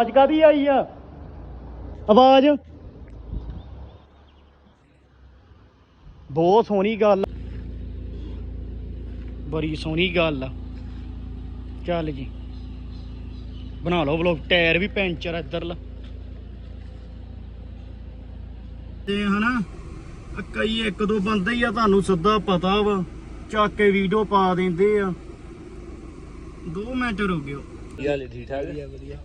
ਅੱਜ ਕਾਦੀ ਆਈ ਆ? ਆਵਾਜ਼। ਬਹੁਤ ਸੋਹਣੀ ਗੱਲ ਬੜੀ ਸੋਹਣੀ ਗੱਲ ਆ। ਚੱਲ ਜੀ। ਬਣਾ ਲਓ ਵਲੋਗ ਟਾਇਰ ਵੀ ਪੈਂਚਰ ਆ ਇੱਧਰਲਾ। ਤੇ ਹਨਾ ਕਈ ਇੱਕ ਦੋ ਬੰਦੇ ਹੀ ਆ ਤੁਹਾਨੂੰ ਸਿੱਧਾ ਪਤਾ ਵਾ। ਚੱਕ ਕੇ ਵੀਡੀਓ ਪਾ ਦਿੰਦੇ ਆ। 2 ਮਿੰਟ ਰੁਕਿਓ। ਹਾਲੇ ਠੀਕ ਠਾਕ? ਵਧੀਆ।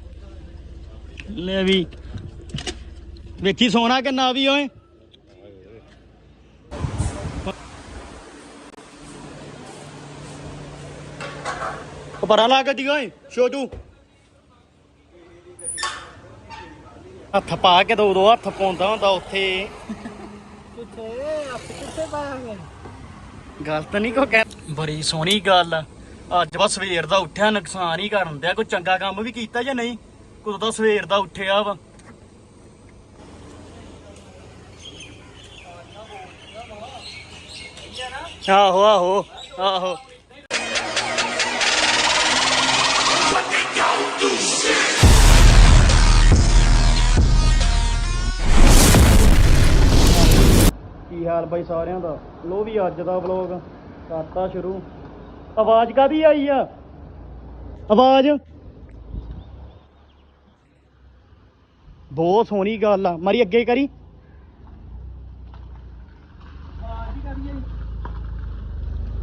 ਲੈ ਵੀ। ਵੇਖੀ ਸੋਨਾ ਕਿੰਨਾ ਵੀ ਓਏ। ਪਰਾਂ ਲਾ ਗੱਡੀ ਓਏ ਛੋਟੂ। ਹੱਥ ਪਾ ਕੇ ਦੋ ਦੋ ਹੱਥ ਪਾਉਂਦਾ ਹੁੰਦਾ ਉੱਥੇ। ਕਿੱਥੇ? ਆਪ ਕਿੱਥੇ ਪਾਵਾਂਗੇ ਗਲਤ ਨਹੀਂ ਕੋ ਕਹਿ ਬੜੀ ਸੋਹਣੀ ਗੱਲ ਅੱਜ ਬਸ ਸਵੇਰ ਦਾ ਉੱਠਿਆ ਨੁਕਸਾਨ ਹੀ ਕਰਨ ਦਿਆ ਕੋਈ ਚੰਗਾ ਕੰਮ ਵੀ ਕੀਤਾ ਜਾਂ ਨਹੀਂ? ਕੋਈ ਤਾਂ ਸਵੇਰ ਦਾ ਉੱਠਿਆ ਵਾ। ਆਹੋ ਆਹੋ ਆਹੋ। ਕੀ ਹਾਲ ਬਾਈ ਸਾਰਿਆਂ ਦਾ? ਲੋ ਵੀ ਅੱਜ ਦਾ ਵਲੋਗ ਕਰਤਾ ਸ਼ੁਰੂ। ਆਵਾਜ਼ ਕਾਦੀ ਆਈ ਆ? ਆਵਾਜ਼? ਬਹੁਤ ਸੋਹਣੀ ਗੱਲ ਆ ਮਾਰੀ ਅੱਗੇ ਕਰੀ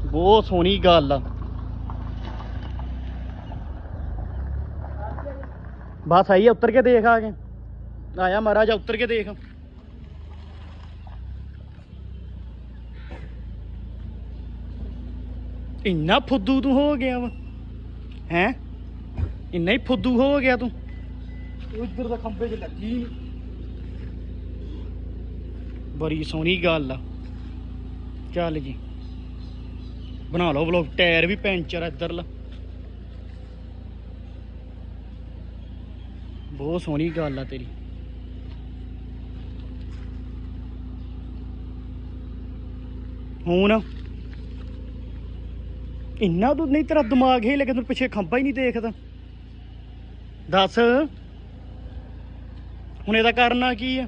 ਬਹੁਤ ਸੋਹਣੀ ਗੱਲ ਆ ਬਸ ਆਈ ਆ, ਉੱਤਰ ਕੇ ਦੇਖ ਆ ਕੇ ਆਇਆ ਮਹਾਰਾਜਾ ਉੱਤਰ ਕੇ ਦੇਖ ਇੰਨਾ ਫੁੱਦੂ ਤੂੰ ਹੋ ਗਿਆ ਵਾ ਹੈ ਇੰਨਾ ਹੀ ਫੁੱਦੂ ਹੋ ਗਿਆ ਤੂੰ ਉਧਰ ਦਾ ਖੰਭੇ 'ਚ ਲੱਗੀ ਬੜੀ ਸੋਹਣੀ ਗੱਲ ਆ। ਚੱਲ ਜੀ। ਬਣਾ ਲਓ ਵਲੋਗ ਟਾਇਰ ਵੀ ਪੈਂਚਰ ਆ ਬਹੁਤ ਸੋਹਣੀ ਗੱਲ ਆ ਤੇਰੀ। ਹੁਣ ਇੰਨਾ ਤੂੰ ਨਹੀਂ ਤੇਰਾ ਦਿਮਾਗ ਹੀ ਲੇਕਿਨ ਤੂੰ ਪਿੱਛੇ ਖੰਭਾ ਹੀ ਨਹੀਂ ਦੇਖਦਾ। ਦੱਸ। ਹੁਣ ਇਹਦਾ ਕਰਨਾ ਕੀ ਆ?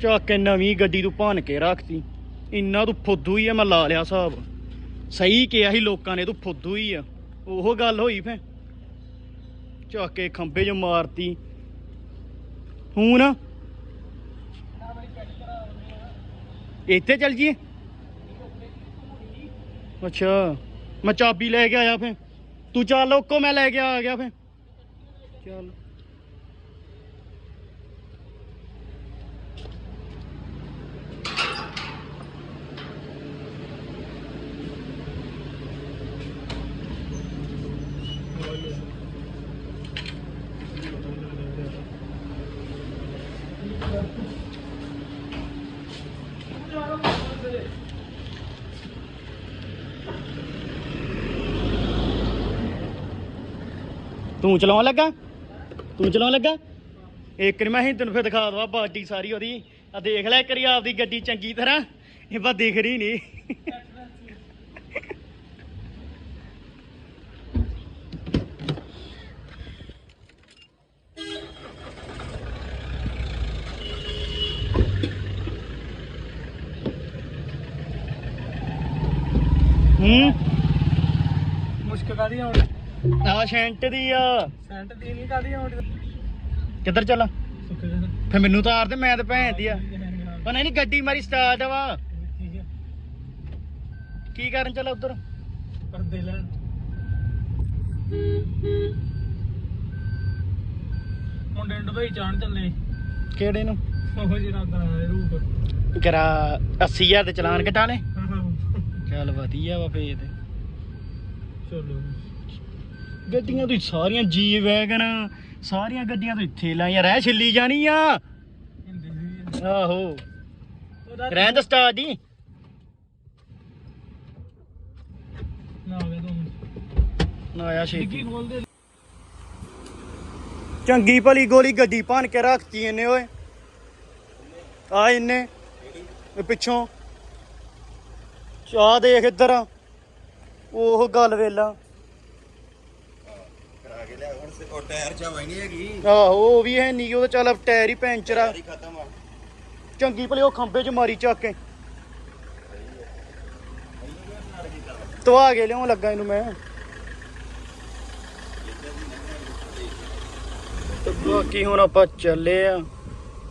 ਚੱਕ ਕੇ ਨਵੀਂ ਗੱਡੀ ਤੂੰ ਭੰਨ ਕੇ ਰੱਖਤੀ। ਇੰਨਾ ਤੂੰ ਫੁੱਦੂ ਹੀ ਆ, ਮੈਂ ਲਾ ਲਿਆ ਹਿਸਾਬ। ਸਹੀ ਕਿਹਾ ਸੀ ਲੋਕਾਂ ਨੇ, ਤੂੰ ਫੁੱਦੂ ਹੀ ਆ। ਉਹ ਗੱਲ ਹੋਈ ਫੇ ਚੱਕ ਕੇ ਖੰਭੇ 'ਚ ਮਾਰਤੀ। ਹੁਣ? ਇੱਥੇ ਚੱਲ ਜੀਏ ਅੱਛਾ, ਮੈਂ ਚਾਬੀ ਲੈ ਕੇ ਆਇਆ ਫੇ ਤੂੰ ਚੱਲ ਓਕੋ ਮੈਂ ਲੈ ਕੇ ਆ ਗਿਆ ਫੇ ਚੱਲ। ਤੂੰ ਚਲਾਉਣ ਲੱਗਾ? ਤੂੰ ਚਲਾਉਣ ਲੱਗਾ? ਇੱਕ ਵਾਰੀ ਮੈਂ ਹੀ ਤੈਨੂੰ ਫਿਰ ਦਿਖਾ ਦਵਾ ਬਾਡੀ ਸਾਰੀ ਉਹਦੀ। ਆ ਦੇਖ ਲੈ ਕਰੀ ਆਪਦੀ ਗੱਡੀ ਚੰਗੀ ਤਰ੍ਹਾਂ। ਇਹ ਬਾ ਦਿਖ ਰਹੀ ਨਹੀਂ। ਹੂੰ? ਮੁਸ਼ਕ ਕਾਦੀ ਆਉਣ ਆ ਸ਼ੈਂਟ ਦੀ ਆ। ਸੈਂਟ ਦੀ ਨਹੀਂ ਕਾਦੀ ਆਉਣ ਕਿੱਧਰ ਚੱਲਾਂ? ਸੁੱਕ ਫੇ ਮੈਨੂੰ ਤਾਰ ਦੇ ਮੈਂ ਤੇ ਭੈਣ ਦੀ ਆ। ਪਰ ਨਹੀਂ ਗੱਡੀ ਮਾਰੀ ਸਟਾਰਟ ਵਾ। ਕੀ ਕਰਨ ਚੱਲਾ ਉਧਰ? ਪਰਦੇ ਲੈਣ। ਮੁੰਡੇ ਨੂੰ ਭਾਈ ਚਾਣ ਚੱਲੇ। ਕਿਹੜੇ ਨੂੰ? ਉਹ ਜਿਹੜਾ ਦਾ ਰੂਪ ਕਰਾ 80000 ਦੇ ਚਲਾਨ ਕਟਾ ਲੈ ਚੱਲ ਵਧੀਆ ਵਾ ਫੇਰ ਤੇ। ਚਲੋ। ਗੱਡੀਆਂ ਤੂੰ ਸਾਰੀਆਂ ਜੀ ਵੈਗਨ ਸਾਰੀਆਂ ਗੱਡੀਆਂ ਤੂੰ ਇੱਥੇ ਲਾਈਆਂ ਰਹਿ ਛਿੱਲੀ ਜਾਣੀ ਆ। ਆਹੋ। ਰਹਿਣ ਦਾ ਨਾ ਗਿਆ ਆਇਆ ਛੇਤੀ। ਖੋਲ ਦੇ ਚੰਗੀ ਭਲੀ ਗੋਲੀ ਗੱਡੀ ਭੰਨ ਕੇ ਰੱਖਤੀ ਇਹਨੇ ਓਏ। ਆ ਇਹਨੇ ਇਹ ਪਿੱਛੋਂ। ਚਾਹ ਦੇਖ ਇੱਧਰ। ਉਹ ਗੱਲ ਵੇਲਾ। ਉਹ ਟਾਇਰ ਚ ਹਵਾ ਹੀ ਨਹੀਂ ਹੈਗੀ। ਆਹੋ ਉਹ ਵੀ ਹੈ ਨਹੀਂ ਉਹਦਾ ਚੱਲ ਟਾਇਰ ਹੀ ਪੈਂਚਰ ਆ ਟਾਇਰ ਹੀ ਖਤਮ ਆ। ਚੰਗੀ ਭਲੇ ਉਹ ਖੰਭੇ 'ਚ ਮਾਰੀ ਚੱਕ ਕੇ। ਤਵਾ ਕੇ ਲਿਆਉਣ ਲੱਗਾ ਇਹਨੂੰ ਮੈਂ। ਤੇ ਬਾਕੀ ਹੁਣ ਆਪਾਂ ਚੱਲੇ ਆ।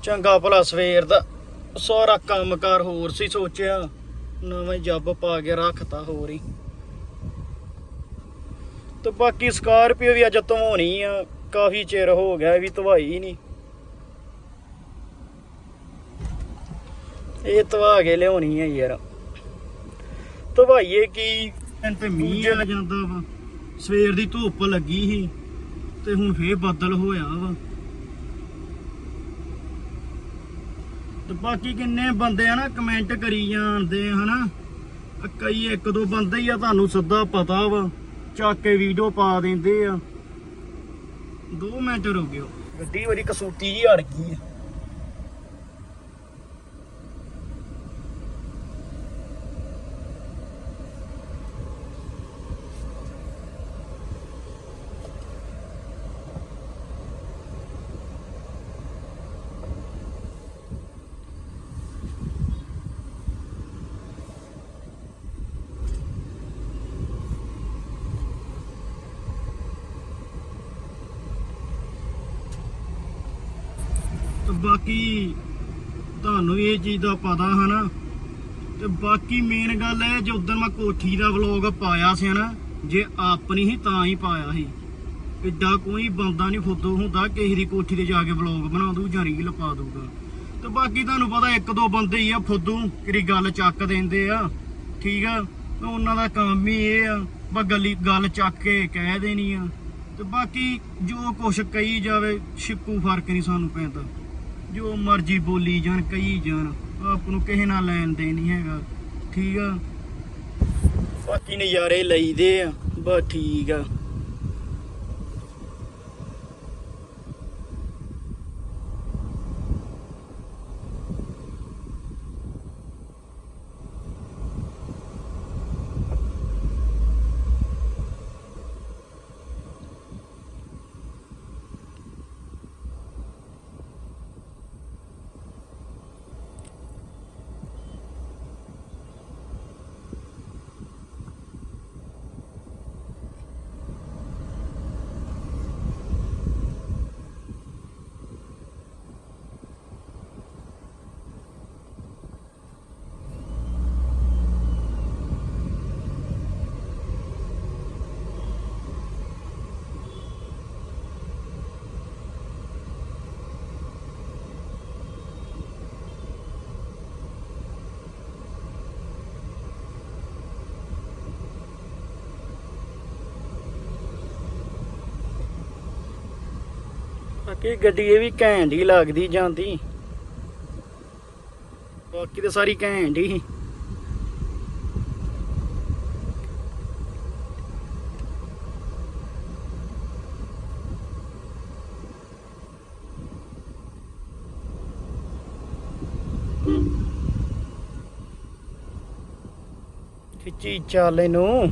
ਚੰਗਾ ਭਲਾ ਸਵੇਰ ਦਾ। ਸਾਰਾ ਕੰਮਕਾਰ ਹੋਰ ਸੀ ਸੋਚਿਆ। ਨਵੇਂ ਜੱਬ ਪਾ ਕੇ ਰੱਖਤਾ ਹੋਰ ਹੀ। ਤੇ ਬਾਕੀ ਸਕਾਰਪੀਓ ਵੀ ਅੱਜ ਧਵਾਉਣੀ ਆ ਕਾਫੀ ਚਿਰ ਹੋ ਗਿਆ ਵੀ ਧਵਾਈ ਨਹੀਂ। ਇਹ ਧਵਾ ਕੇ ਲਿਆਉਣੀ ਹੈ ਯਾਰ। ਧਵਾਈਏ ਕੀ? ਤੇ ਮੀਂਹ ਆ ਜਾਂਦਾ ਵਾ। ਸਵੇਰ ਦੀ ਧੁੱਪ ਲੱਗੀ ਸੀ ਤੇ ਹੁਣ ਫੇਰ ਬੱਦਲ ਹੋਇਆ ਵਾ। ਤੇ ਬਾਕੀ ਕਿੰਨੇ ਬੰਦੇ ਆ ਨਾ ਕਮੈਂਟ ਕਰੀ ਜਾਂਦੇ ਹਨਾ? ਕਈ ਇੱਕ ਦੋ ਬੰਦੇ ਹੀ ਆ ਤੁਹਾਨੂੰ ਸਿੱਧਾ ਪਤਾ ਵਾ। ਚੱਕ ਕੇ ਵੀਡੀਓ ਪਾ ਦਿੰਦੇ ਆ। 2 ਮਿੰਟ ਰੁਕਿਓ। ਗੱਡੀ ਵਾਰੀ ਕਸੂਤੀ ਜੀ ਅੜ ਗਈ ਆ। ਬਾਕੀ ਤੁਹਾਨੂੰ ਇਹ ਚੀਜ਼ ਦਾ ਪਤਾ ਹਨਾ। ਤੇ ਬਾਕੀ ਮੇਨ ਗੱਲ ਹੈ, ਜੇ ਉਦੋਂ ਮੈਂ ਕੋਠੀ ਦਾ ਵਲੌਗ ਪਾਇਆ ਸੀ ਨਾ ਜੇ ਆਪਣੀ ਹੀ ਤਾਂ ਹੀ ਪਾਇਆ ਸੀ। ਐਡਾ ਕੋਈ ਬੰਦਾ ਨਹੀਂ ਫੁੱਦੂ ਹੁੰਦਾ, ਕਿਸੇ ਦੀ ਕੋਠੀ ਤੇ ਜਾ ਕੇ ਵਲੌਗ ਬਣਾ ਦੂ ਜਾਂ ਰੀਲ ਪਾ ਦੂਗਾ ਤੇ ਬਾਕੀ ਤੁਹਾਨੂੰ ਪਤਾ ਇੱਕ ਦੋ ਬੰਦੇ ਹੀ ਆ ਫੁੱਦੂ ਕਿਹੜੀ ਗੱਲ ਚੱਕ ਦਿੰਦੇ ਆ। ਠੀਕ ਆ, ਤੇ ਉਹਨਾਂ ਦਾ ਕੰਮ ਹੀ ਇਹ ਆ, ਬਸ ਗਲੀ, ਗੱਲ ਚੱਕ ਕੇ ਕਹਿ ਦੇਣੀ ਆ। ਤੇ ਬਾਕੀ ਜੋ ਕੁਛ ਕਹੀ ਜਾਵੇ, ਛਿੱਕੂ ਫ਼ਰਕ ਨਹੀਂ ਸਾਨੂੰ ਪੈਂਦਾ। ਜੋ ਮਰਜ਼ੀ ਬੋਲੀ ਜਾਣ, ਕਹੀ ਜਾਣ, ਆਪ ਨੂੰ ਕਿਸੇ ਨਾਲ ਲੈਣ ਦੇਣ ਨਹੀਂ ਹੈਗਾ, ਠੀਕ ਆ? ਬਾਕੀ ਨਜ਼ਾਰੇ ਲਈਦੇ ਆ, ਬਸ ਠੀਕ ਆ। ਬਾਕੀ ਗੱਡੀ ਇਹ ਵੀ ਘੈਂਟ ਹੀ ਲੱਗਦੀ ਜਾਂਦੀ। ਬਾਕੀ ਤਾਂ ਸਾਰੀ ਘੈਂਟ ਹੀ। ਖਿੱਚੀ ਚੱਲ ਇਹਨੂੰ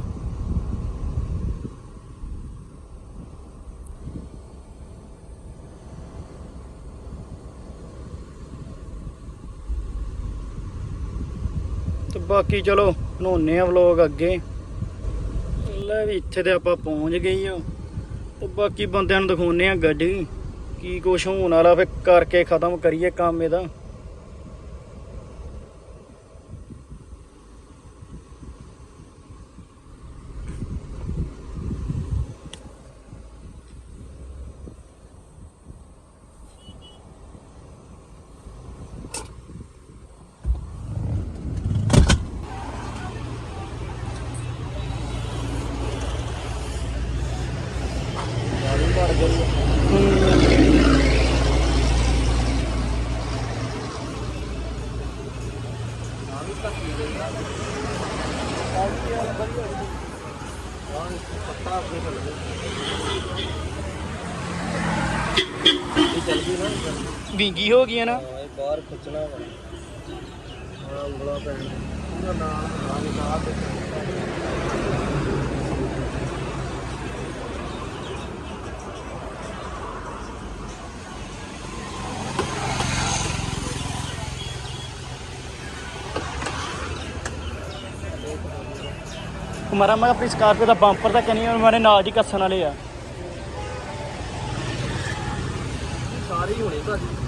ਤੇ ਬਾਕੀ ਚਲੋ ਬਣਾਉਨੇ ਆ ਵਲੋਗ ਅੱਗੇ। ਲੈ ਵੀ ਇੱਥੇ ਤੇ ਆਪਾਂ ਪਹੁੰਚ ਗਏ ਆ ਤੇ ਬਾਕੀ ਬੰਦਿਆਂ ਨੂੰ ਦਿਖਾਉਨੇ ਆ ਗੱਡੀ। ਕੀ ਕੁਛ ਹੋਣ ਵਾਲਾ ਫੇ ਕਰਕੇ ਖਤਮ ਕਰੀਏ ਕੰਮ ਇਹਦਾ। ਭੀਂਗੀ ਹੋ ਗਈ ਹੈ मारा मैं अपनी स्कारपियो का बंपर तक नहीं और मेरे नाज ही कसन वाले आ सारी होने भाजी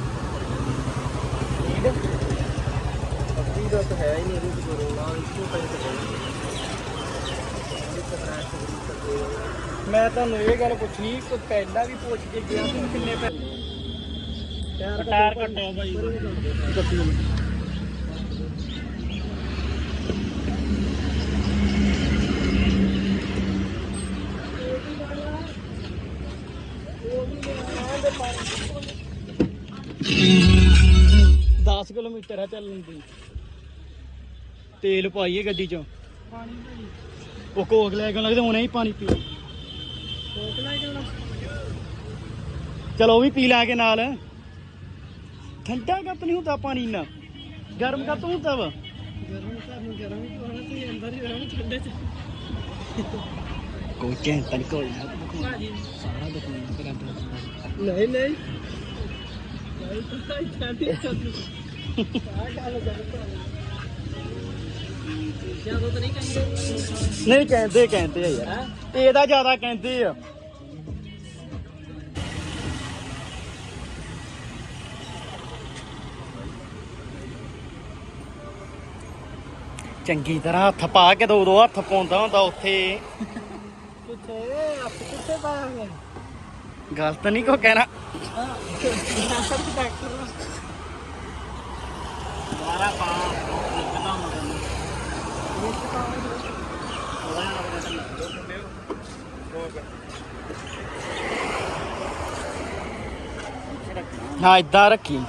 ਅੱਧੀ ਦਾ ਤਾਂ ਹੈ ਹੀ ਨਹੀਂ। ਇਹਦੇ ਵਿੱਚ ਕਰੋਨਾ ਇੱਕੋ ਪੈਸੇ ਮੈਂ ਤੁਹਾਨੂੰ ਇਹ ਗੱਲ ਪੁੱਛਣੀ ਕੋਈ ਪਹਿਲਾਂ ਵੀ ਪੁੱਛ ਕੇ ਗਿਆ ਸੀ ਕਿੰਨੇ ਪੈਸੇ ਟਾਇਰ ਕੱਟੋ ਭਾਈ ਦਸ ਕਿਲੋਮੀਟਰ ਆ ਚੱਲਣ ਦੀ। ਤੇਲ ਪਾਈਏ ਗੱਡੀ ਚ। ਪਾਣੀ ਭਾਈ ਉਹ ਕੋਕ ਲੈ ਕੇ ਲੱਗਦਾ ਹੁਣੇ ਹੀ ਪਾਣੀ ਪੀ ਕੋਕ ਲੈ ਕੇ ਚਲੋ ਉਹ ਵੀ ਪੀ ਲਾਂਗੇ ਨਾਲ। ਠੰਡਾ ਕੱਪ ਨਹੀਂ ਹੁੰਦਾ ਪਾਣੀ ਨਾ ਗਰਮ ਕੱਪ ਹੁੰਦਾ ਵਾ। ਗਰਮ ਘਰ ਨੂੰ। ਗਰਮ ਹੀ ਪਾਉਣਾ ਤੇ ਅੰਦਰ ਹੀ ਰਹਿਣਾ ਠੰਡੇ ਚ ਕੋਈ ਨਹੀਂ। ਭਾਜੀ ਸਾਰਾ ਦੁਕਾਨ ਰੱਖ ਨਹੀਂ ਨਹੀਂ ਭਾਈ ਤਾਂ ਚਾਹਤੀ ਚਾਹਤੀ ਆ ਗੱਲ ਕਰ ਜਦੋਂ ਤਾਂ ਨਹੀਂ ਕਹਿੰਦੇ ਨਹੀਂ ਕਹਿੰਦੇ ਕਹਿੰਦੇ ਆ ਯਾਰ। ਇਹਦਾ ਜ਼ਿਆਦਾ ਕਹਿੰਦੇ ਆ। ਚੰਗੀ ਤਰ੍ਹਾਂ ਹੱਥ ਪਾ ਕੇ ਦੋ ਦੋ ਹੱਥ ਪਾਉਂਦਾ ਹੁੰਦਾ ਉੱਥੇ। ਕਿੱਥੇ? ਆਪ ਕਿੱਥੇ ਪਾਵਾਂਗੇ ਗਲਤ ਨਹੀਂ ਕੋ ਕਹਿਣਾ। ਹਾਂ। ਡਾਕਟਰ ਦੁਬਾਰਾ ਪਾ। ਹਾਂ ਇਦਾਂ ਰੱਖੀ।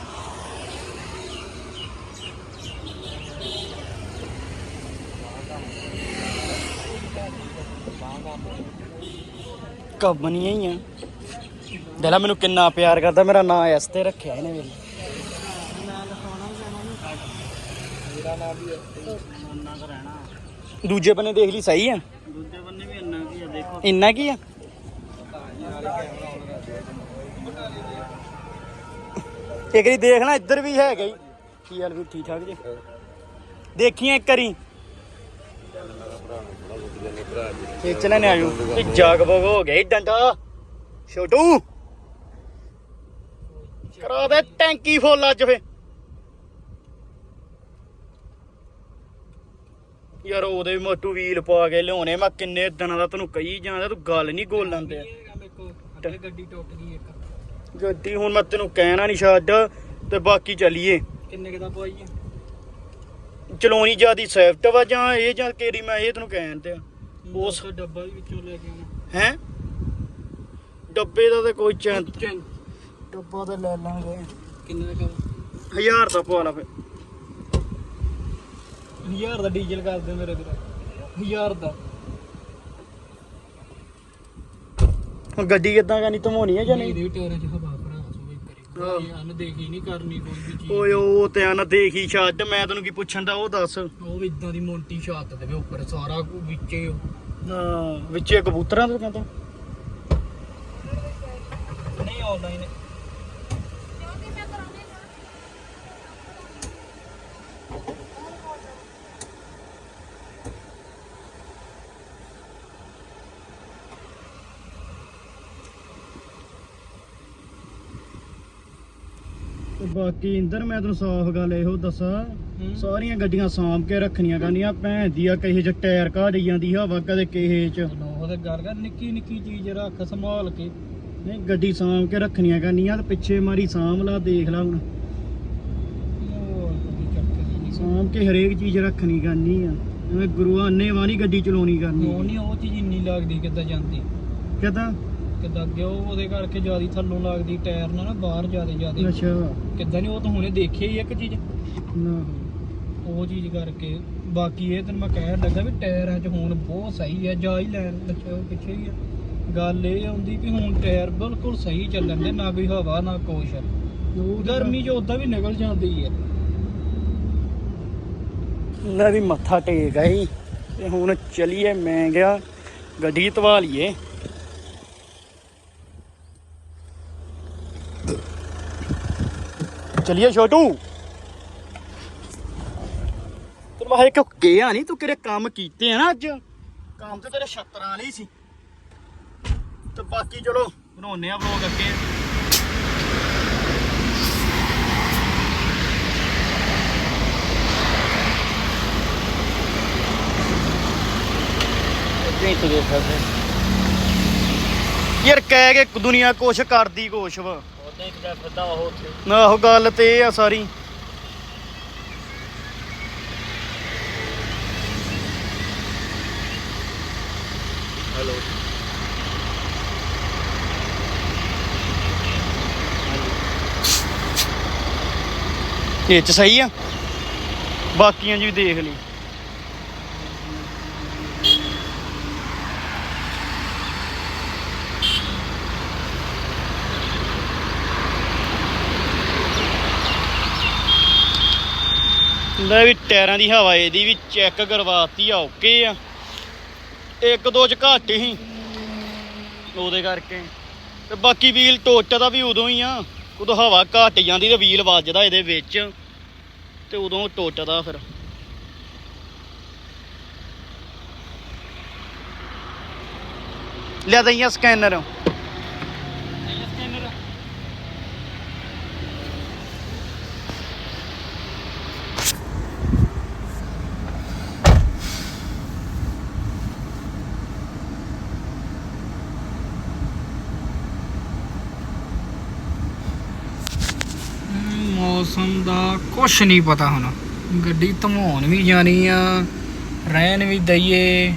ਕੰਪਨੀਆਂ ਹੀ ਆ। ਦੇਲਾ ਮੈਨੂੰ ਕਿੰਨਾ ਪਿਆਰ ਕਰਦਾ, ਮੇਰਾ ਨਾਂ ਐਸ ਤੇ ਰੱਖਿਆ ਇਹਨੇ ਮੇਰੀ। ਮੇਰਾ ਨਾਮ ਵੀ ਇੰਨਾ ਕੁ ਦੂਜੇ ਬੰਨੇ ਦੇਖ ਲਈ ਸਹੀ ਆ? ਦੂਜੇ ਬੰਨੇ ਵੀ ਇੰਨਾ ਕੀ ਆ ਦੇਖੋ। ਇੰਨਾ ਕੀ ਆ? ਇੱਕ ਵਾਰੀ ਦੇਖਣਾ ਇੱਧਰ ਵੀ ਹੈਗਾ ਹੀ। ਕੀ ਹਾਲ ਵੀ ਠੀਕ ਠਾਕ ਜੀ? ਦੇਖੀਏ ਇੱਕ ਵਾਰੀ। ਖਿੱਚ ਲੈਣੇ ਆਜੋ ਇਹ ਜਾਗ ਬਗ ਹੋ ਗਿਆ ਡੰਡਾ। ਛੋਟੂ। ਕਰਾ ਦੇ ਟੈਂਕੀ ਫੁੱਲ ਅੱਜ ਫੇ। ਯਾਰ ਉਹਦੇ ਵੀ ਮੋਟੂ ਵੀਲ ਪਾ ਕੇ ਲਿਆਉਣੇ ਮੈਂ ਕਿੰਨੇ ਦਿਨਾਂ ਦਾ ਤੈਨੂੰ ਕਹੀ ਜਾਂਦਾ ਤੂੰ ਗੱਲ ਨਹੀਂ ਗੋਲਣ ਅੱਗੇ ਗੱਡੀ ਟੁੱਟ ਗਈ ਇੱਕ। ਗੱਡੀ ਹੁਣ ਮੈਂ ਤੈਨੂੰ ਕਹਿਣਾ ਨਹੀਂ ਛੱਡ ਤੇ ਬਾਕੀ ਚੱਲੀਏ। ਕਿੰਨੇ ਕਿਦਾ ਪਵਾਈਏ ਚਲਾਉਣੀ ਜਿਆਦੀ ਸੈਫਟ ਵਾ ਜਾਂ ਇਹ ਜਾਂ ਕੇਰੀ ਮੈਂ ਇਹ ਤੈਨੂੰ ਕਹਿਣ ਤੇ ਉਸ- ਡੱਬਾ ਵੀ ਵਿੱਚੋਂ ਲੈ ਕੇ ਆਉਣਾ। ਹੈ? ਡੱਬੇ ਦਾ ਤੇ ਕੋਈ ਚੈਨ ਡੱਬਾ ਤੇ ਲੈ ਲਾਂਗੇ। ਕਿੰਨੇ ਦਾ ਕਰ ਹਜ਼ਾਰ ਦਾ ਪਵਾ ਲਾ ਫੇ 1000 ਦਾ ਡੀਜ਼ਲ ਕਰ ਦੇ ਮੇਰੇ ਵੀਰ। 1000 ਦਾ। ਹੁਣ ਗੱਡੀ ਕਿੱਦਾਂ ਕਰਨੀ ਧਮੋਣੀ ਹੈ ਜਾਂ ਨਹੀਂ ਨਹੀਂ? ਦੇ ਟਾਇਰਾਂ 'ਚ ਹਵਾ ਭਰਾ ਸੋਈ ਕਰੀ। ਕੋਈ ਅਨ ਦੇਖੀ ਨਹੀਂ ਕਰਨੀ ਕੋਈ ਵੀ ਚੀਜ਼। ਓਏ ਉਹ ਤੇ ਨਾ ਦੇਖੀ ਛੱਡ ਮੈਂ ਤੈਨੂੰ ਕੀ ਪੁੱਛਣ ਦਾ ਉਹ ਦੱਸ। ਉਹ ਵੀ ਇਦਾਂ ਦੀ ਮੋਟੀ ਛੱਤ ਦੇਵੇ ਉੱਪਰ ਸਾਰਾ ਕੁ ਵਿੱਚੇ ਹਾਂ ਵਿੱਚੇ ਕਬੂਤਰਾਂ ਤੋਂ ਕਹਿੰਦਾ ਨਹੀਂ ਆਨਲਾਈਨ ਤੇ ਬਾਕੀ ਇੰਦਰ ਮੈਂ ਤੈਨੂੰ ਸਾਫ਼ ਗੱਲ ਇਹੋ ਦੱਸਾਂ ਸਾਰੀਆਂ ਗੱਡੀਆਂ ਸਾਂਭ ਕੇ ਰੱਖਣੀਆਂ ਕਰਨੀਆਂ ਭੈਣ ਦੀ ਆ ਕਿਸੇ ਚ ਟਾਇਰ ਕਾੜੀ ਜਾਂਦੀ ਹਵਾ ਕਦੇ ਕਿਸੇ ਚ। ਉਹ ਤੇ ਗੱਲ ਕਰ ਨਿੱਕੀ ਨਿੱਕੀ ਚੀਜ਼ ਰੱਖ ਸੰਭਾਲ ਕੇ। ਨਹੀਂ ਗੱਡੀ ਸਾਂਭ ਕੇ ਰੱਖਣੀਆਂ ਕਰਨੀਆਂ ਤੇ ਪਿੱਛੇ ਮਾਰੀ ਸਾਂਭ ਲਾ ਦੇਖ ਲਾ ਹੁਣ। ਉਹ ਸਾਂਭ ਕੇ ਹਰੇਕ ਚੀਜ਼ ਰੱਖਣੀ ਕਰਨੀ ਆ ਐਵੇਂ ਗੁਰੂਆਂ ਨੇ ਵਾਲੀ ਗੱਡੀ ਚਲਾਉਣੀ ਉਹ ਕਰਨੀ ਨਹੀਂ ਉਹ ਚੀਜ਼ ਇੰਨੀ ਲੱਗਦੀ ਕਿੱਦਾਂ ਜਾਂਦੀ? ਕਿਦਾਂ? ਕਿੱਦਾਂ ਅੱਗੇ ਉਹ ਉਹਦੇ ਕਰਕੇ ਜਿਆਦੀ ਥੱਲੋਂ ਲੱਗਦੀ ਟਾਇਰ ਨਾਲ ਨਾ ਬਾਹਰ ਜਿਆਦੇ ਜਿਆਦੇ ਅੱਛਾ। ਕਿੱਦਾਂ ਨਹੀਂ ਉਹ ਤਾਂ ਹੁਣੇ ਦੇਖਿਆ ਹੀ ਇੱਕ ਚੀਜ਼। ਨਾ। ਉਹ ਚੀਜ਼ ਕਰਕੇ। ਬਾਕੀ ਇਹ ਤੈਨੂੰ ਮੈਂ ਕਹਿਣ ਲੱਗਾ ਵੀ ਟਾਇਰਾਂ 'ਚ ਹੁਣ ਬਹੁਤ ਸਹੀ ਹੈ ਜਾ ਹੀ ਲੈਣ ਪਿੱਛੇ ਪਿੱਛੇ ਹੀ ਆ। ਗੱਲ ਇਹ ਆਉਂਦੀ ਵੀ ਹੁਣ ਟਾਇਰ ਬਿਲਕੁਲ ਸਹੀ ਚੱਲਣ ਦੇ ਨਾ ਕੋਈ ਹਵਾ ਨਾ ਕੁਛ। ਗਰਮੀ 'ਚ ਉਦਾਂ ਵੀ ਨਿਕਲ ਜਾਂਦੀ ਹੈ ਲੈ ਵੀ ਮੱਥਾ ਟੇਕ ਆਈ। ਤੇ ਹੁਣ ਚਲੀਏ ਮੈਂ ਗਿਆ ਗੱਡੀ ਧਵਾ ਲਈਏ। ਚਲੀਏ ਛੋਟੂ ਤੈਨੂੰ ਮੈਂ ਕਿਹਾ ਗਿਆ ਨਹੀਂ ਤੂੰ ਕਿਹੜੇ ਕੰਮ ਕੀਤੇ ਆ ਨਾ ਅੱਜ ਕੰਮ ਤੇ ਤੇਰੇ ਛੱਤਰਾਂ ਵਾਲੀ ਸੀ ਤੇ ਬਾਕੀ ਚਲੋ ਬਣਾਉਨੇ ਆ ਵਲੋਗ ਅੱਗੇ ਨਹੀਂ ਤੂੰ ਦੇਖ ਸਕਦੇ ਯਾਰ ਕਹਿ ਫਿਰਦਾ ਉਹ ਉੱਥੇ ਆਹੋ ਗੱਲ ਤੇ ਇਹ ਆ ਸਾਰੀ। ਹੈਲੋ। ਇਹ ਚ ਸਹੀ ਆ। ਬਾਕੀਆਂ ਜੀ ਦੇਖ ਲਈ। ਲੈ ਵੀ ਟਾਇਰਾਂ ਦੀ ਹਵਾ ਇਹਦੀ ਵੀ ਚੈੱਕ ਕਰਵਾਤੀ ਆ ਓਕੇ ਆ। ਇੱਕ ਦੋ ਚ ਘੱਟ ਹੀ। ਉਹਦੇ ਕਰਕੇ। ਤੇ ਬਾਕੀ ਵੀਲ ਟੋਟਦਾ ਵੀ ਉਦੋਂ ਹੀ ਆ। ਉਦੋਂ ਹਵਾ ਘੱਟ ਜਾਂਦੀ ਤੇ ਵੀਲ ਵੱਜਦਾ ਇਹਦੇ ਵਿੱਚ। ਤੇ ਉਦੋਂ ਟੁੱਟਦਾ ਫਿਰ। ਲਿਆ ਦਈਆਂ ਸਕੈਨਰ ਮੌਸਮ ਦਾ ਕੁਛ ਨਹੀਂ ਪਤਾ ਹੁਣ। ਗੱਡੀ ਧਮਾਉਣ ਵੀ ਜਾਣੀ ਆ ਰਹਿਣ ਵੀ ਦਈਏ।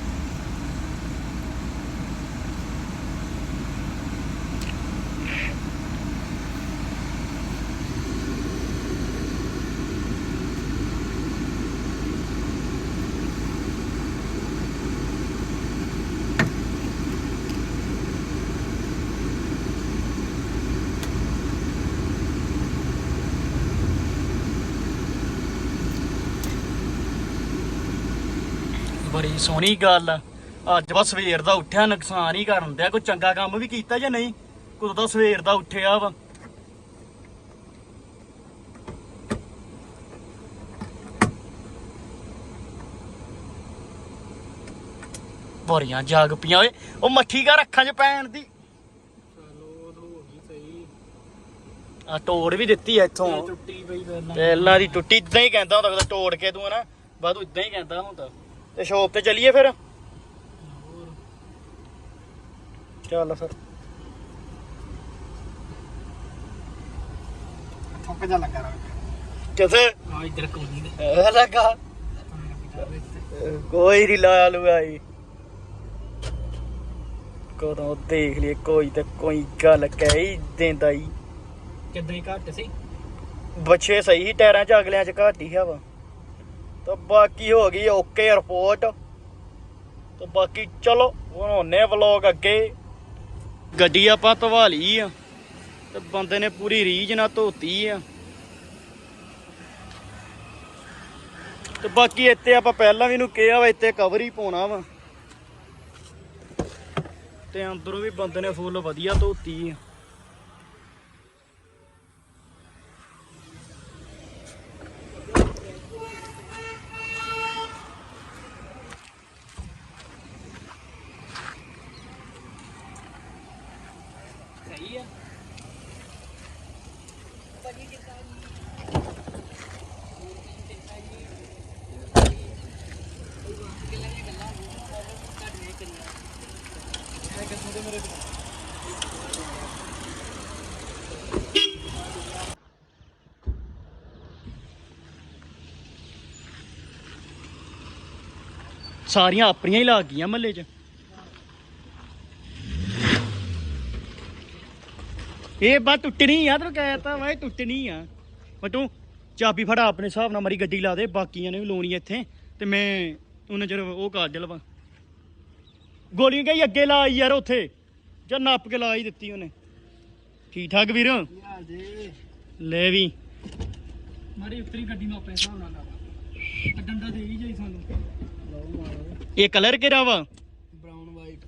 ਬੜੀ ਸੋਹਣੀ ਗੱਲ ਆ। ਅੱਜ ਬਸ ਸਵੇਰ ਦਾ ਉੱਠਿਆ ਨੁਕਸਾਨ ਹੀ ਕਰਨ ਦਿਆ। ਕੋਈ ਚੰਗਾ ਕੰਮ ਵੀ ਕੀਤਾ ਜਾਂ ਨਹੀਂ? ਕੁਦੋਂ ਦਾ ਸਵੇਰ ਦਾ ਉੱਠਿਆ ਵਾ? ਬੋਰੀਆਂ ਜਾਗ ਪੀਆਂ ਓਏ। ਉਹ ਮੱਠੀ ਕਾ ਅੱਖਾਂ 'ਚ ਪੈਣ ਦੀ। ਚਲੋ ਹੋ ਗਈ ਸਹੀ ਆ ਤੋੜ ਵੀ ਦਿੱਤੀ ਐ ਇੱਥੋਂ। ਟੁੱਟੀ ਪਈ ਪਹਿਲਾਂ। ਪਹਿਲਾਂ ਦੀ ਟੁੱਟੀ ਇਦਾਂ ਹੀ ਕਹਿੰਦਾ ਹੁੰਦਾ ਕਦੇ ਤੋੜ ਕੇ ਤੂੰ ਹਨਾ। ਬਾਅਦ ਤੂੰ ਇਦਾਂ ਹੀ ਕਹਿੰਦਾ ਹੁੰਦਾ। ਤੇ ਸ਼ੋਪ ਤੇ ਚੱਲੀਏ ਫਿਰ? ਚੱਲ ਫਿਰ। ਠੁੱਕ ਜਾ ਲੱਗਾ ਰਹਾ ਕਿਥੇ? ਆ ਇੱਧਰ ਕੋਨੀ ਦੇ ਇਹ ਲੱਗਾ। ਕੋਈ ਨਹੀਂ ਲਾਇਆ ਲੁਆਈ ਕਦੋਂ ਦੇਖ ਲਈ ਕੋਈ ਤੇ ਕੋਈ ਗੱਲ ਕਹਿ ਦਿੰਦਾ ਹੀ ਕਿੱਦਾਂ ਹੀ ਘੱਟ ਸੀ? ਬੱਚੇ ਸਹੀ ਸੀ ਟਾਇਰਾਂ 'ਚ ਅਗਲਿਆਂ 'ਚ ਘੱਟ ਹੀ ਹਵਾ ਤਾਂ ਬਾਕੀ ਹੋ ਗਈ ਓਕੇ ਰਿਪੋਰਟ। ਤਾਂ ਬਾਕੀ ਚਲੋ ਬਣਾਉਨੇ ਵਲੌਗ ਅੱਗੇ। ਗੱਡੀ ਆਪਾਂ ਧਵਾ ਲਈ ਆ। ਤੇ ਬੰਦੇ ਨੇ ਪੂਰੀ ਰੀਝ ਨਾਲ ਧੋਤੀ ਆ। ਤੇ ਬਾਕੀ ਇੱਥੇ ਆਪਾਂ ਪਹਿਲਾਂ ਵੀ ਨੂੰ ਕਿਹਾ ਵਾ, ਇੱਥੇ ਕਵਰ ਹੀ ਪਾਉਣਾ ਵਾ। ਤੇ ਅੰਦਰੋਂ ਵੀ ਬੰਦੇ ਨੇ ਫੁੱਲ ਵਧੀਆ ਧੋਤੀ ਆ ਸਹੀ ਆ ਸਾਰੀਆਂ ਆਪਣੀਆਂ ਹੀ ਲੱਗ ਗਈਆਂ ਮਹੱਲੇ 'ਚ। ਇਹ ਬਾ ਟੁੱਟਣੀ ਆ, ਤੈਨੂੰ ਕਹਿਤਾ ਵਾ, ਇਹ ਟੁੱਟਣੀ ਆ। ਪਰ ਤੂੰ ਚਾਬੀ ਫੜਾ ਆਪਣੇ ਹਿਸਾਬ ਨਾਲ, ਮਾਰੀ ਗੱਡੀ ਲਾ ਦੇ, ਬਾਕੀਆਂ ਨੇ ਵੀ ਲਾਉਣੀ ਆ ਇੱਥੇ, ਤੇ ਮੈਂ ਉਹਨਾਂ ਚਿਰ ਉਹ ਕੱਢ ਲਵਾਂ ਗੋਲੀਆਂ ਕਹੀ ਅੱਗੇ ਲਾ ਯਾਰ ਉੱਥੇ, ਜਾਂ ਨੱਪ ਕੇ ਲਾ ਹੀ ਦਿੱਤੀ ਉਹਨੇ। ਠੀਕ ਠਾਕ ਵੀਰ? ਲੈ ਵੀ। ਮਾਰੀ ਉਤਰੀ ਗੱਡੀ ਨੂੰ ਆਪਣੇ ਹਿਸਾਬ ਨਾਲ ਲਾਵਾ ਡੰਡਾ ਦੇ ਹੀ ਜਾਈ ਸਾਨੂੰ। ਇਹ ਕਲਰ ਕਿਹੜਾ ਵਾ? ਬ੍ਰਾਊਨ ਵਾਈਟ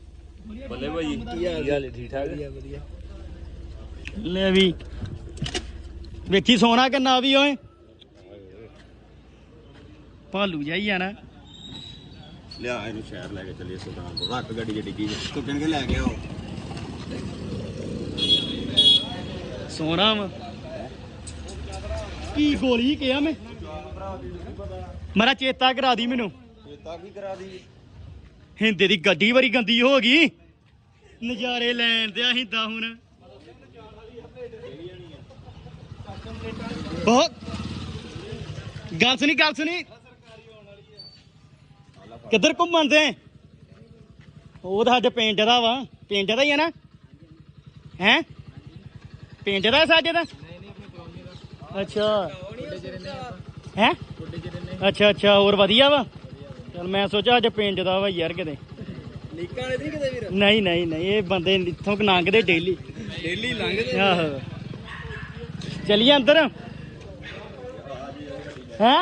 ਬੱਲੇ ਭਾਈ ਕੀ ਹਾਲ ਠੀਕ ਠਾਕ ਵਧੀਆ ਵਧੀਆ। ਲੈ ਵੀ। ਵੇਖੀ ਸੋਨਾ ਕਿੰਨਾ ਵੀ ਓਏ। ਭਾਲੂ ਜਾਈ ਜਾਣਾ ਲਿਆ ਇਹਨੂੰ ਸ਼ਹਿਰ ਲੈ ਕੇ ਚੱਲੀਏ ਸੁਲਤਾਨਪੁਰ। ਰੱਖ ਗੱਡੀ ਡਿੱਗੀ ਚ ਤੂੰ ਕਿਹਨ ਲੈ ਕੇ ਆਓ। ਸੋਨਾ ਵਾ। ਕੀ ਗੋਲੀ ਕਿਹਾ ਮੈਂ? ਮੇਰਾ ਚੇਤਾ ਕਰਾ ਦੀ ਮੈਨੂੰ। ਚੇਤਾ ਕੀ ਕਰਾ ਦੀ। ਹਿੰਦੇ ਦੀ ਗੱਡੀ ਵਾਰੀ ਗੰਦੀ ਹੋ ਗਈ। ਨਜ਼ਾਰੇ ਲੈਣ ਦਿਆ ਹਿੰਦਾ ਹੁਣ। ਬਹੁਤ। ਗੱਲ ਸੁਣੀ ਗੱਲ ਸੁਣੀ। ਕਿੱਧਰ ਘੁੰਮਣ ਦੇ? ਉਹ ਤਾਂ ਸਾਡੇ ਪਿੰਡ ਦਾ ਵਾ। ਪਿੰਡ ਦਾ ਹੀ ਆ ਨਾ। ਹੈ? ਪਿੰਡ ਦਾ ਸਾਡੇ ਦਾ ਅੱਛਾ। ਹੈ? ਅੱਛਾ ਅੱਛਾ, ਹੋਰ ਵਧੀਆ ਵਾ। ਚਲ ਮੈਂ ਸੋਚਿਆ ਅੱਜ ਪਿੰਡ ਦਾ ਵਾ ਯਾਰ ਕਿਤੇ। ਲੀਕਾਂ ਵਾਲੇ ਦੀ ਕਿਤੇ ਵੀਰ? ਨਹੀਂ ਨਹੀਂ ਨਹੀਂ ਇਹ ਬੰਦੇ ਇੱਥੋਂ ਕੁ ਲੰਘਦੇ ਡੇਲੀ ਡੇਲੀ ਲੰਘਦੇ ਆਹੋ। ਚਲੀਏ ਅੰਦਰ? ਹੈ?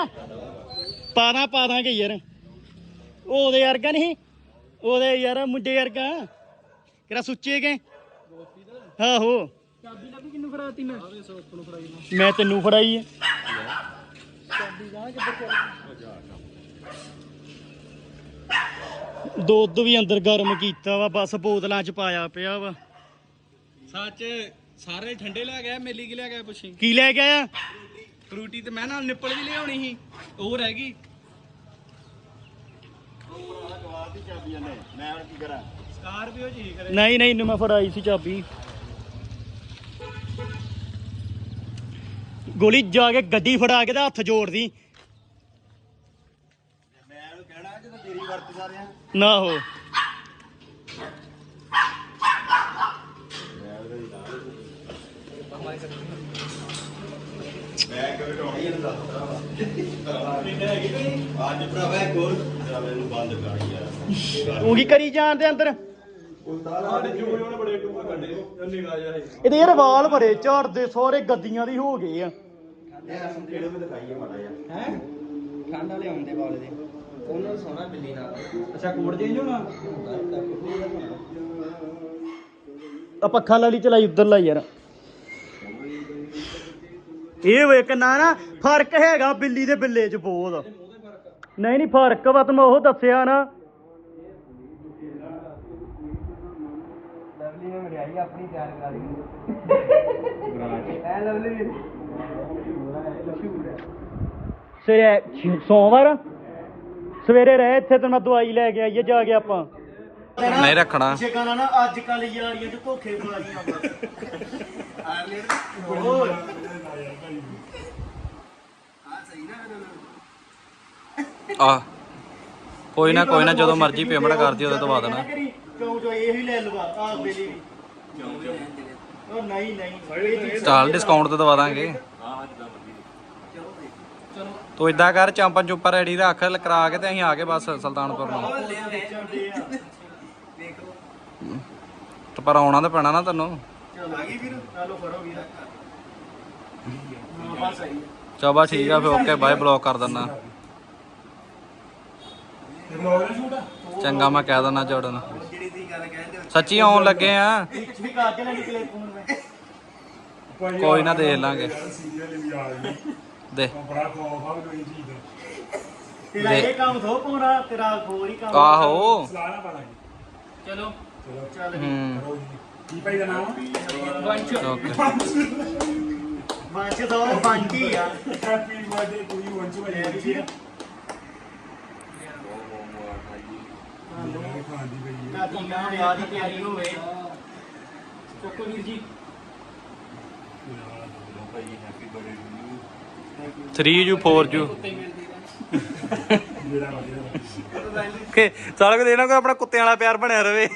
ਪਾਣਾ ਪਾ ਦਾਂਗੇ ਯਾਰ। ਉਹ ਉਹਦੇ ਵਰਗਾ ਨਹੀਂ? ਉਹਦੇ ਯਾਰ ਮੁੰਡੇ ਵਰਗਾ। ਕਿਹੜਾ ਸੁੱਚੇ ਗਏ ਆਹੋ। ਚਾਬੀ ਲੱਭੀ ਕਿੰਨੂੰ ਫੜਾਤੀ ਮੈਂ? ਤੈਨੂੰ ਫੜਾਈ ਹੈ ਚਾਬੀ ਦਾ ਕਿੱਧਰ ਦੁੱਧ ਵੀ ਅੰਦਰ ਗਰਮ ਕੀਤਾ ਵਾ ਬਸ ਬੋਤਲਾਂ ਚ ਪਾਇਆ ਪਿਆ ਵਾ। ਸੱਚ ਸਾਰੇ ਠੰਡੇ ਲੈ ਗਿਆ ਮੇਲੀ ਕੀ ਲੈ ਗਿਆ ਪੁੱਛੀ? ਕੀ ਲੈ ਆਇਆ ਫਰੂਟੀ ਤੇ ਮੈਂ ਨਾਲ ਨਿੱਪਲ ਵੀ ਲਿਆਉਣੀ ਸੀ ਉਹ ਰਹਿ ਗਈ। ਸਕਾਰਪੀਓ ਜੀ ਕਰੇ। ਨਹੀਂ ਨਹੀਂ ਇਹਨੂੰ ਮੈਂ ਫੜਾਈ ਸੀ ਚਾਬੀ। ਗੋਲੀ ਜਾ ਕੇ ਗੱਡੀ ਫੜਾ ਕੇ ਤੇ ਹੱਥ ਜੋੜਦੀ ਮੈਂ ਉਹਨੂੰ ਕਹਿਣਾ ਜਦੋਂ ਤੇਰੀ ਵਰਤ ਜਾ ਰਿਹਾ। ਨਾ ਹੋ। ਮੈਂ ਟੋਣੀ ਅੱਜ ਭਰਾਵਾ ਨੂੰ ਬੰਦ ਕਰ ਯਾਰ ਉਹ ਕੀ ਕਰੀ ਜਾਂਦੇ ਅੰਦਰ? ਬੜੇ ਇਹਦੇ ਯਾਰ ਵਾਲ ਭਰੇ ਝੜਦੇ ਸਾਰੇ ਗੱਦੀਆਂ ਦੀ ਹੋ ਗਏ ਆ। ਇਹ ਕਿਹੜੇ ਵਿੱਚ ਦਿਖਾਈਏ ਮਾੜਾ ਜਿਹਾ। ਹੈ? ਠੰਡ ਵਾਲੇ ਆਉਂਦੇ ਵਾਲੇ ਦੇ ਉਹਨਾਂ ਸੋਨਾ ਬਿੱਲੀ ਨਾਲ ਅੱਛਾ ਕੋਡ ਚੇਂਜ ਹੋਣਾ ਆ ਪੱਖਾ ਲਾਲੀ ਚਲਾਈ ਉਧਰ ਲਾ ਯਾਰ। ਇਹ ਵੇਖ ਨਾ ਨਾ ਫ਼ਰਕ ਹੈਗਾ ਬਿੱਲੀ ਦੇ ਬਿੱਲੇ 'ਚ ਬਹੁਤ। ਨਹੀਂ ਨਹੀਂ ਫ਼ਰਕ ਵਾ ਤੈਨੂੰ ਉਹ ਦੱਸਿਆ ਨਾ। ਲਵਲੀ ਨੇ ਮਰਿਆਈ ਆਪਣੀ ਤਿਆਰ ਕਰਾ ਲਈ। ਐ ਲਵਲੀ। ਵੀਰ ਸਵੇਰੇ ਸੋਮਵਾਰ? ਸਵੇਰੇ ਰਹੇ ਇੱਥੇ ਤੇ ਮੈਂ ਦਵਾਈ ਲੈ ਕੇ ਆਈਏ ਜਾ ਕੇ ਆਪਾਂ। ਨਹੀਂ ਰੱਖਣਾ। ਸ਼ਿਕਾਣਾ ਨਾ ਅੱਜ ਕੱਲ ਯਾਰੀਆਂ ਚ ਧੋਖੇ ਮਾਰੀਆਂ ਹੋਰ। ਆ ਕੋਈ ਨਾ ਕੋਈ ਨਾ ਜਦੋਂ ਮਰਜ਼ੀ ਪੇਮੈਂਟ ਕਰਦੀ ਉਦੋਂ ਦਵਾ ਦੇਣਾ ਕਿਉਂ ਜੋ ਇਹ ਵੀ ਲੈ ਲਵਾ ਆ ਬੇਲੀ ਵੀ ਉਹ ਨਹੀਂ ਨਹੀਂ। ਚਾਲ ਡਿਸਕਾਊਂਟ ਤੇ ਦਵਾ ਦਾਂਗੇ। ਤੂੰ ਇਦਾਂ ਕਰ ਚਾਂਪਾਂ ਚੁੱਪਾ ਰੈਡੀ ਰੱਖ ਲ- ਕਰਾ ਕੇ ਤੇ ਅਸੀਂ ਆ ਗਏ ਬਸ ਸੁਲਤਾਨਪੁਰ ਨੂੰ। ਤੇ ਪਰ ਆਉਣਾ ਤਾਂ ਪੈਣਾ ਨਾ ਤੈਨੂੰ। ਚਲੋ ਬਸ ਠੀਕ ਆ ਫੇ ਓਕੇ ਬਾਏ ਬਲੌਕ ਕਰ ਦਿੰਦਾ ਚੰਗਾ ਮੈਂ ਕਹਿ ਦਿੰਦਾ ਜੋੜਨ। ਸੱਚੀ ਆਉਣ ਲੱਗੇ ਆ। ਕੋਈ ਨਾ ਦੇਖ ਲਾਂਗੇ। दे तेरा ये काम थो पूरा तेरा गोरी काम आहो चलो चलो दीपाई का नाम ओके वांचो तो बांकी यार हैप्पी बर्थडे टू यू वांचो भाई ना तो ना याद ही प्यारी होवे चोको वीर जी भाई हैप्पी बर्थडे टू यू 3 ਜੂ 4 ਜੂ ਕਿ ਸਾਲਾ ਕੋ ਦੇਣਾ ਕੋਈ ਆਪਣਾ ਕੁੱਤਿਆਂ ਵਾਲਾ ਪਿਆਰ ਬਣਿਆ ਰਵੇ।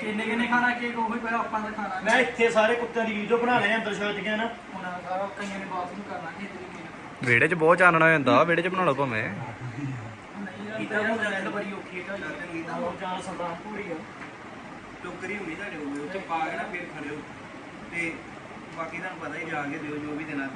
ਕਿੰਨੇ ਕਿੰਨੇ ਖਾਣਾ ਕੇਕ ਉਹ ਹੀ ਪਹਿਲਾਂ ਆਪਾਂ ਦਾ ਖਾਣਾ। ਮੈਂ ਇੱਥੇ ਸਾਰੇ ਕੁੱਤਿਆਂ ਦੀ ਵੀਡੀਓ ਬਣਾ ਰਹੇ ਆ ਅੰਦਰ ਸ਼ਰਟ ਗਿਆ ਨਾ। ਹੁਣ ਸਾਰਾ ਕਈਆਂ ਨੇ ਬਾਥਰੂਮ ਵਿਹੜੇ 'ਚ ਬਹੁਤ ਚਾਨਣਾ ਹੋ ਜਾਂਦਾ, ਵਿਹੜੇ 'ਚ ਬਣਾ ਲਓ ਭਾਵੇਂ। ਨਾਲ ਇਦਾਂ ਹੋ ਬੜੀ ਔਖੀ ਹੈ ਹੋਰ ਜਾਨ ਸੰਦਾਂ ਪੂਰੀ ਆ ਟੋਕਰੀ ਹੁੰਦੀ ਤੁਹਾਡੇ ਕੋਲ ਉੱਥੇ ਪਾ ਕੇ ਨਾ ਫਿਰ ਖੜਿਓ ਤੇ ਬਾਕੀ ਤੁਹਾਨੂੰ ਪਤਾ ਹੀ ਜਾ ਕੇ ਦਿਓ ਜੋ ਵੀ ਦੇਣਾ।